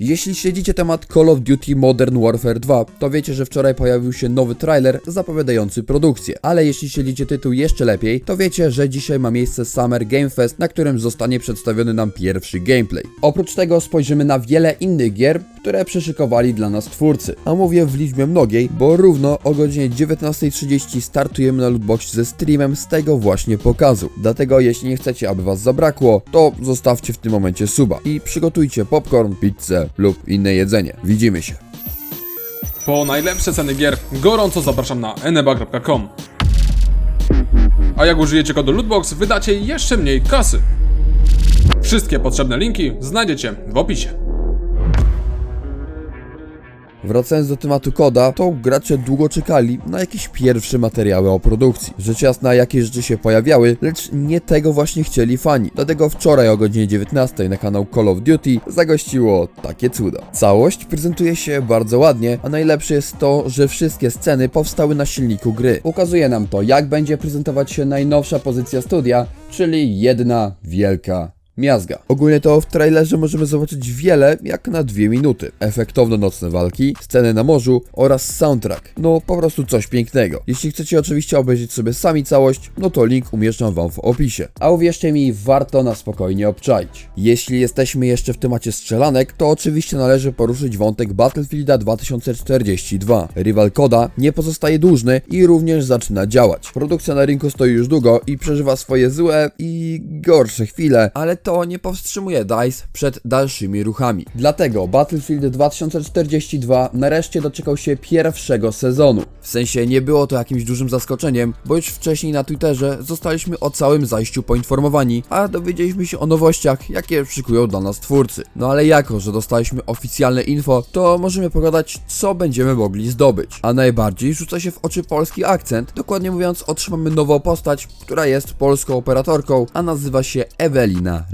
Jeśli śledzicie temat Call of Duty Modern Warfare 2, to wiecie, że wczoraj pojawił się nowy trailer zapowiadający produkcję. Ale jeśli śledzicie tytuł jeszcze lepiej, to wiecie, że dzisiaj ma miejsce Summer Game Fest, na którym zostanie przedstawiony nam pierwszy gameplay. Oprócz tego spojrzymy na wiele innych gier, które przyszykowali dla nas twórcy. A mówię w liczbie mnogiej, bo równo o godzinie 19.30 startujemy na Lootbox ze streamem z tego właśnie pokazu. Dlatego jeśli nie chcecie, aby was zabrakło, to zostawcie w tym momencie suba i przygotujcie popcorn, pizzę lub inne jedzenie. Widzimy się. Po najlepsze ceny gier gorąco zapraszam na eneba.com. A jak użyjecie kodu Lootbox, wydacie jeszcze mniej kasy. Wszystkie potrzebne linki znajdziecie w opisie. Wracając do tematu koda, to gracze długo czekali na jakieś pierwsze materiały o produkcji. Rzecz jasna, jakie rzeczy się pojawiały, lecz nie tego właśnie chcieli fani. Dlatego wczoraj o godzinie 19 na kanał Call of Duty zagościło takie cuda. Całość prezentuje się bardzo ładnie, a najlepsze jest to, że wszystkie sceny powstały na silniku gry. Ukazuje nam to, jak będzie prezentować się najnowsza pozycja studia, czyli jedna wielka Miazga. Ogólnie to w trailerze możemy zobaczyć wiele jak na dwie minuty. Efektowne nocne walki, sceny na morzu oraz soundtrack. No po prostu coś pięknego. Jeśli chcecie oczywiście obejrzeć sobie sami całość, no to link umieszczam wam w opisie. A uwierzcie mi, warto na spokojnie obczaić. Jeśli jesteśmy jeszcze w temacie strzelanek, to oczywiście należy poruszyć wątek Battlefielda 2042. Rival Koda nie pozostaje dłużny i również zaczyna działać. Produkcja na rynku stoi już długo i przeżywa swoje złe i gorsze chwile, ale to nie powstrzymuje DICE przed dalszymi ruchami. Dlatego Battlefield 2042 nareszcie doczekał się pierwszego sezonu. W sensie nie było to jakimś dużym zaskoczeniem, bo już wcześniej na Twitterze zostaliśmy o całym zajściu poinformowani, a dowiedzieliśmy się o nowościach, jakie szykują dla nas twórcy. No ale jako, że dostaliśmy oficjalne info, to możemy pogadać, co będziemy mogli zdobyć. A najbardziej rzuca się w oczy polski akcent, dokładnie mówiąc, otrzymamy nową postać, która jest polską operatorką, a nazywa się Ewelina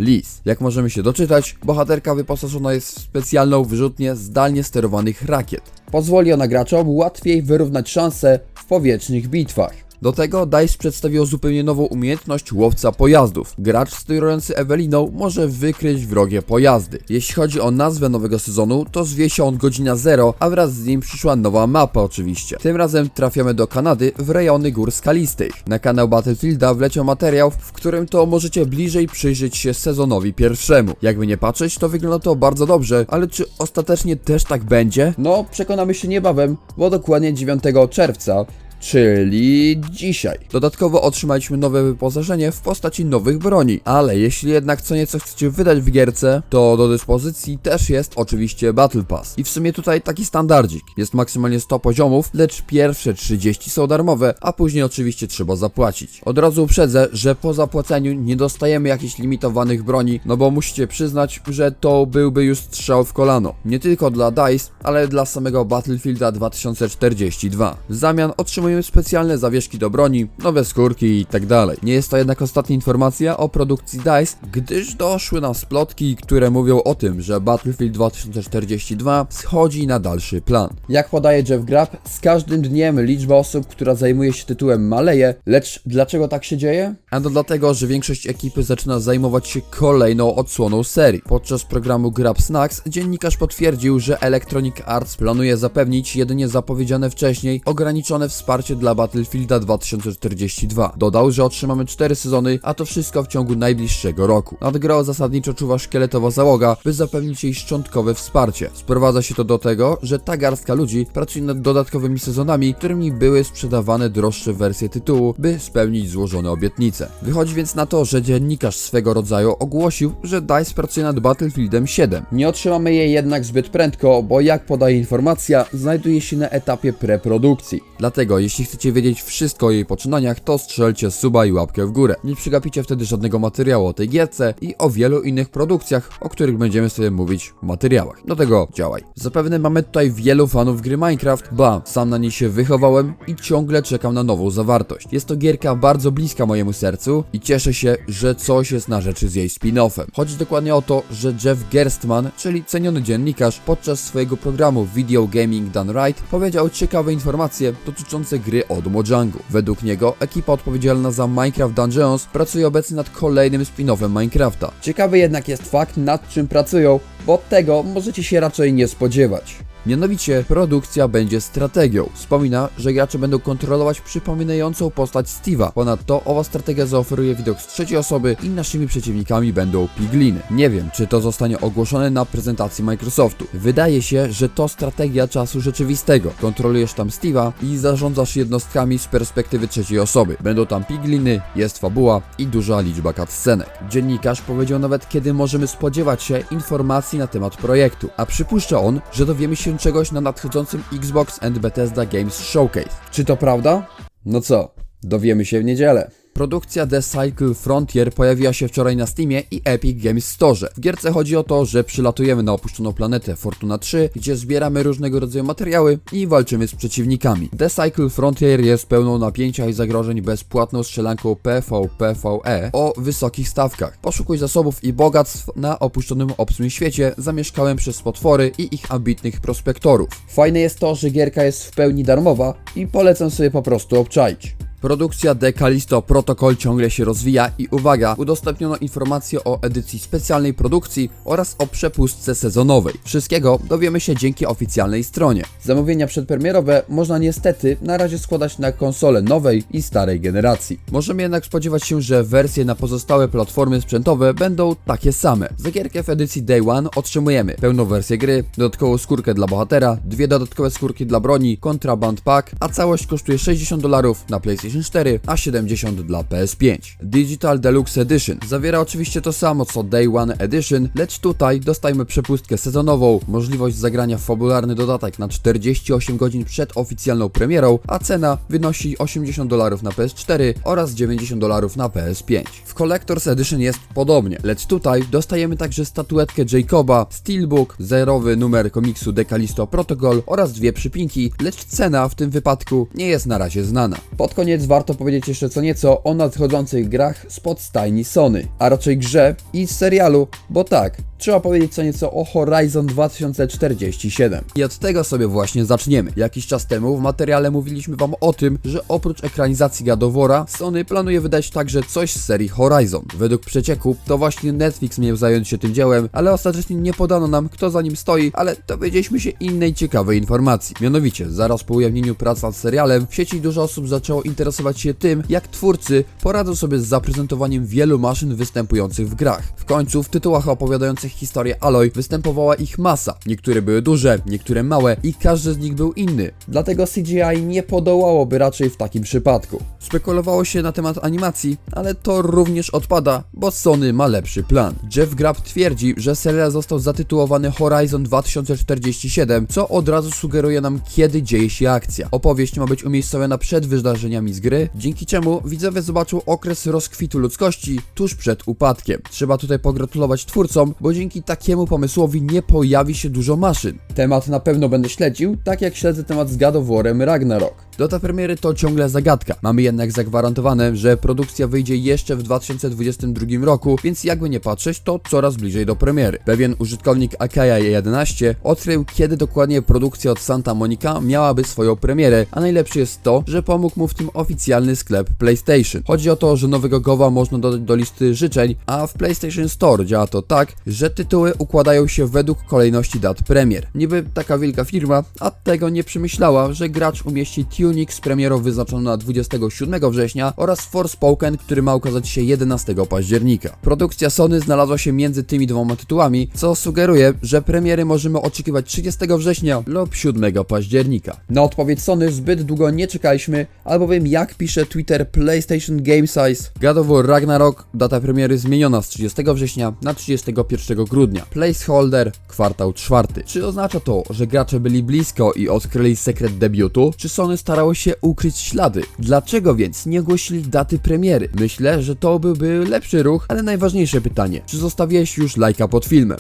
Jak możemy się doczytać, bohaterka wyposażona jest w specjalną wyrzutnię zdalnie sterowanych rakiet. Pozwoli ona graczom łatwiej wyrównać szanse w powietrznych bitwach. Do tego DICE przedstawiło zupełnie nową umiejętność łowca pojazdów. Gracz sterujący Eweliną może wykryć wrogie pojazdy. Jeśli chodzi o nazwę nowego sezonu, to zwie się on Godzina Zero, a wraz z nim przyszła nowa mapa oczywiście. Tym razem trafiamy do Kanady w rejony gór skalistych. Na kanał Battlefielda wleciał materiał, w którym to możecie bliżej przyjrzeć się sezonowi pierwszemu. Jakby nie patrzeć, to wygląda to bardzo dobrze, ale czy ostatecznie też tak będzie? No, przekonamy się niebawem, bo dokładnie 9 czerwca czyli dzisiaj. Dodatkowo otrzymaliśmy nowe wyposażenie w postaci nowych broni, ale jeśli jednak co nieco chcecie wydać w gierce, to do dyspozycji też jest oczywiście Battle Pass. I w sumie tutaj taki standardzik. Jest maksymalnie 100 poziomów, lecz pierwsze 30 są darmowe, a później oczywiście trzeba zapłacić. Od razu uprzedzę, że po zapłaceniu nie dostajemy jakichś limitowanych broni, no bo musicie przyznać, że to byłby już strzał w kolano. Nie tylko dla DICE, ale dla samego Battlefielda 2042. W zamian otrzymujemy specjalne zawieszki do broni, nowe skórki i tak. Nie jest to jednak ostatnia informacja o produkcji DICE, gdyż doszły nas plotki, które mówią o tym, że Battlefield 2042 schodzi na dalszy plan. Jak podaje Jeff Grapp, z każdym dniem liczba osób, która zajmuje się tytułem maleje, lecz dlaczego tak się dzieje? A to dlatego, że większość ekipy zaczyna zajmować się kolejną odsłoną serii. Podczas programu Grab Snacks dziennikarz potwierdził, że Electronic Arts planuje zapewnić jedynie zapowiedziane wcześniej ograniczone wsparcie dla Battlefielda 2042. Dodał, że otrzymamy 4 sezony, a to wszystko w ciągu najbliższego roku. Nad grą zasadniczo czuwa szkieletowa załoga, by zapewnić jej szczątkowe wsparcie. Sprowadza się to do tego, że ta garstka ludzi pracuje nad dodatkowymi sezonami, którymi były sprzedawane droższe wersje tytułu, by spełnić złożone obietnice. Wychodzi więc na to, że dziennikarz swego rodzaju ogłosił, że DICE pracuje nad Battlefieldem 7. Nie otrzymamy jej jednak zbyt prędko, bo jak podaje informacja, znajduje się na etapie preprodukcji. Dlatego, jeśli chcecie wiedzieć wszystko o jej poczynaniach, to strzelcie suba i łapkę w górę. Nie przegapicie wtedy żadnego materiału o tej gierce i o wielu innych produkcjach, o których będziemy sobie mówić w materiałach. Do tego działaj. Zapewne mamy tutaj wielu fanów gry Minecraft, ba, sam na niej się wychowałem i ciągle czekam na nową zawartość. Jest to gierka bardzo bliska mojemu sercu, sercu i cieszę się, że coś jest na rzeczy z jej spin-offem. Chodzi dokładnie o to, że Jeff Gerstmann, czyli ceniony dziennikarz, podczas swojego programu Video Gaming Done Right powiedział ciekawe informacje dotyczące gry od Mojangu. Według niego ekipa odpowiedzialna za Minecraft Dungeons pracuje obecnie nad kolejnym spin-offem Minecrafta. Ciekawy jednak jest fakt, nad czym pracują, bo tego możecie się raczej nie spodziewać. Mianowicie produkcja będzie strategią. Wspomina, że gracze będą kontrolować przypominającą postać Steve'a. Ponadto owa strategia zaoferuje widok z trzeciej osoby i naszymi przeciwnikami będą pigliny. Nie wiem, czy to zostanie ogłoszone na prezentacji Microsoftu. Wydaje się, że to strategia czasu rzeczywistego. Kontrolujesz tam Steve'a i zarządzasz jednostkami z perspektywy trzeciej osoby. Będą tam pigliny, jest fabuła i duża liczba cutscenek. Dziennikarz powiedział nawet, kiedy możemy spodziewać się informacji na temat projektu, a przypuszcza on, że dowiemy się czegoś na nadchodzącym Xbox and Bethesda Games Showcase. Czy to prawda? No co, dowiemy się w niedzielę. Produkcja The Cycle Frontier pojawiła się wczoraj na Steamie i Epic Games Store. W gierce chodzi o to, że przylatujemy na opuszczoną planetę Fortuna 3, gdzie zbieramy różnego rodzaju materiały i walczymy z przeciwnikami. The Cycle Frontier jest pełną napięcia i zagrożeń bezpłatną strzelanką PvPvE o wysokich stawkach. Poszukuj zasobów i bogactw na opuszczonym obcym świecie zamieszkałem przez potwory i ich ambitnych prospektorów. Fajne jest to, że gierka jest w pełni darmowa i polecam sobie po prostu obczaić. Produkcja The Callisto Protocol ciągle się rozwija i uwaga, udostępniono informacje o edycji specjalnej produkcji oraz o przepustce sezonowej. Wszystkiego dowiemy się dzięki oficjalnej stronie. Zamówienia przedpremierowe można niestety na razie składać na konsole nowej i starej generacji. Możemy jednak spodziewać się, że wersje na pozostałe platformy sprzętowe będą takie same. Za gierkę w edycji Day One otrzymujemy pełną wersję gry, dodatkową skórkę dla bohatera, dwie dodatkowe skórki dla broni, kontraband pack, a całość kosztuje 60 dolarów na PlayStation 4, a 70 dla PS5. Digital Deluxe Edition zawiera oczywiście to samo co Day One Edition, lecz tutaj dostajemy przepustkę sezonową, możliwość zagrania w fabularny dodatek na 48 godzin przed oficjalną premierą, a cena wynosi 80 dolarów na PS4 oraz 90 dolarów na PS5. W Collector's Edition jest podobnie, lecz tutaj dostajemy także statuetkę Jacoba, Steelbook, zerowy numer komiksu Decalisto Protocol oraz dwie przypinki, lecz cena w tym wypadku nie jest na razie znana. Pod koniec warto powiedzieć jeszcze co nieco o nadchodzących grach spod stajni Sony, a raczej grze i serialu, bo tak, trzeba powiedzieć co nieco o Horizon 2047. I od tego sobie właśnie zaczniemy. Jakiś czas temu w materiale mówiliśmy wam o tym, że oprócz ekranizacji War'a, Sony planuje wydać także coś z serii Horizon. Według przecieku to właśnie Netflix miał zająć się tym dziełem, ale ostatecznie nie podano nam kto za nim stoi, ale dowiedzieliśmy się innej ciekawej informacji. Mianowicie, zaraz po ujawnieniu prac nad serialem, w sieci dużo osób zaczęło interesować się tym, jak twórcy poradzą sobie z zaprezentowaniem wielu maszyn występujących w grach. W końcu w tytułach opowiadających historię Aloy występowała ich masa. Niektóre były duże, niektóre małe i każdy z nich był inny. Dlatego CGI nie podołałoby raczej w takim przypadku. Spekulowało się na temat animacji, ale to również odpada, bo Sony ma lepszy plan. Jeff Grubb twierdzi, że serial został zatytułowany Horizon 2047, co od razu sugeruje nam kiedy dzieje się akcja. Opowieść ma być umiejscowiona przed wydarzeniami z gry, dzięki czemu widzowie zobaczą okres rozkwitu ludzkości tuż przed upadkiem. Trzeba tutaj pogratulować twórcom, bo dzięki takiemu pomysłowi nie pojawi się dużo maszyn. Temat na pewno będę śledził, tak jak śledzę temat z God of Ragnarok. Data premiery to ciągle zagadka. Mamy jednak zagwarantowane, że produkcja wyjdzie jeszcze w 2022 roku, więc jakby nie patrzeć, to coraz bliżej do premiery. Pewien użytkownik Akaya11 odkrył, kiedy dokładnie produkcja od Santa Monica miałaby swoją premierę, a najlepsze jest to, że pomógł mu w tym oficjalny sklep PlayStation. Chodzi o to, że nowego Gowa można dodać do listy życzeń, a w PlayStation Store działa to tak, że tytuły układają się według kolejności dat premier. Niby taka wielka firma, a tego nie przemyślała, że gracz umieści Tunic z premierą wyznaczoną na 27 września oraz Forspoken, który ma ukazać się 11 października. Produkcja Sony znalazła się między tymi dwoma tytułami, co sugeruje, że premiery możemy oczekiwać 30 września lub 7 października. Na odpowiedź Sony zbyt długo nie czekaliśmy, albowiem jak pisze Twitter PlayStation Game Size, God of War Ragnarok, data premiery zmieniona z 30 września na 31 grudnia. Placeholder, kwartał czwarty. Czy oznacza to, że gracze byli blisko i odkryli sekret debiutu? Czy Sony starało się ukryć ślady? Dlaczego więc nie ogłosili daty premiery? Myślę, że to byłby lepszy ruch, ale najważniejsze pytanie, czy zostawiłeś już lajka pod filmem?